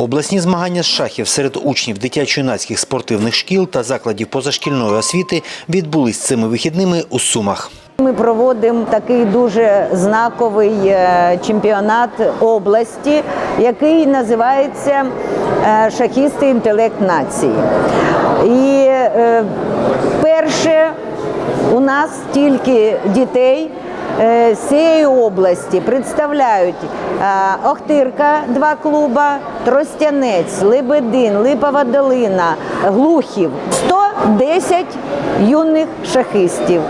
Обласні змагання з шахів серед учнів дитячо-юнацьких спортивних шкіл та закладів позашкільної освіти відбулись цими вихідними у Сумах. Ми проводимо такий дуже знаковий е, чемпіонат області, який називається е, Шахісти інтелект нації. І е, перше у нас тільки дітей. Е, цієї області представляють е, Охтирка, два клуба, Тростянець, Лебедин, Липова долина, Глухів, 110 юних шахистів.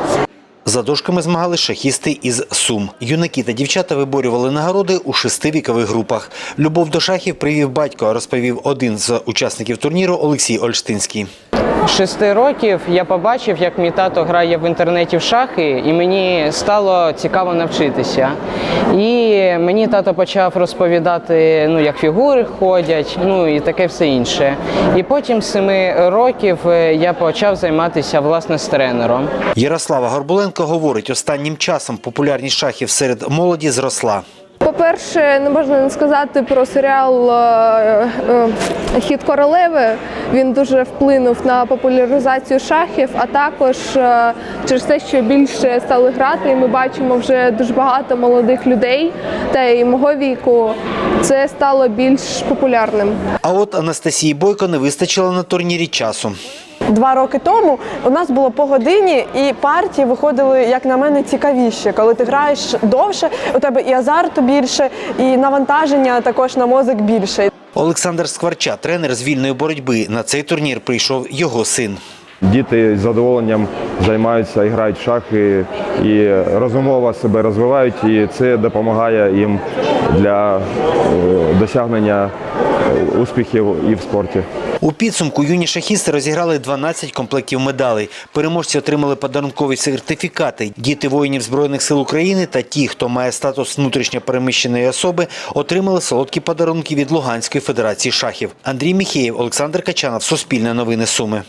За дошками змагали шахісти із Сум. Юнаки та дівчата виборювали нагороди у шести вікових групах. Любов до шахів привів батько, розповів один з учасників турніру Олексій Ольштинський. Шести років я побачив, як мій тато грає в інтернеті в шахи, і мені стало цікаво навчитися. І мені тато почав розповідати, ну як фігури ходять, ну і таке все інше. І потім з семи років е, я почав займатися власне з тренером. Ярослава Горбуленко говорить, останнім часом популярність шахів серед молоді зросла. По-перше, не можна не сказати про серіал е, е, Хід королеви. Він дуже вплинув на популяризацію шахів, а також е, через те, що більше стали грати, і ми бачимо вже дуже багато молодих людей та й мого віку. Це стало більш популярним. А от Анастасії Бойко не вистачило на турнірі часу. Два роки тому у нас було по годині, і партії виходили, як на мене, цікавіші. Коли ти граєш довше, у тебе і азарту більше, і навантаження також на мозок більше. Олександр Скварча, тренер з вільної боротьби. На цей турнір прийшов його син. Діти з задоволенням займаються і грають в шахи, і розумово себе розвивають, і це допомагає їм для е, досягнення е, успіхів і в спорті. У підсумку юні шахісти розіграли 12 комплектів медалей. Переможці отримали подарункові сертифікати. Діти воїнів Збройних сил України та ті, хто має статус внутрішньо переміщеної особи, отримали солодкі подарунки від Луганської федерації шахів. Андрій Міхеєв, Олександр Качанов, Суспільне новини Суми.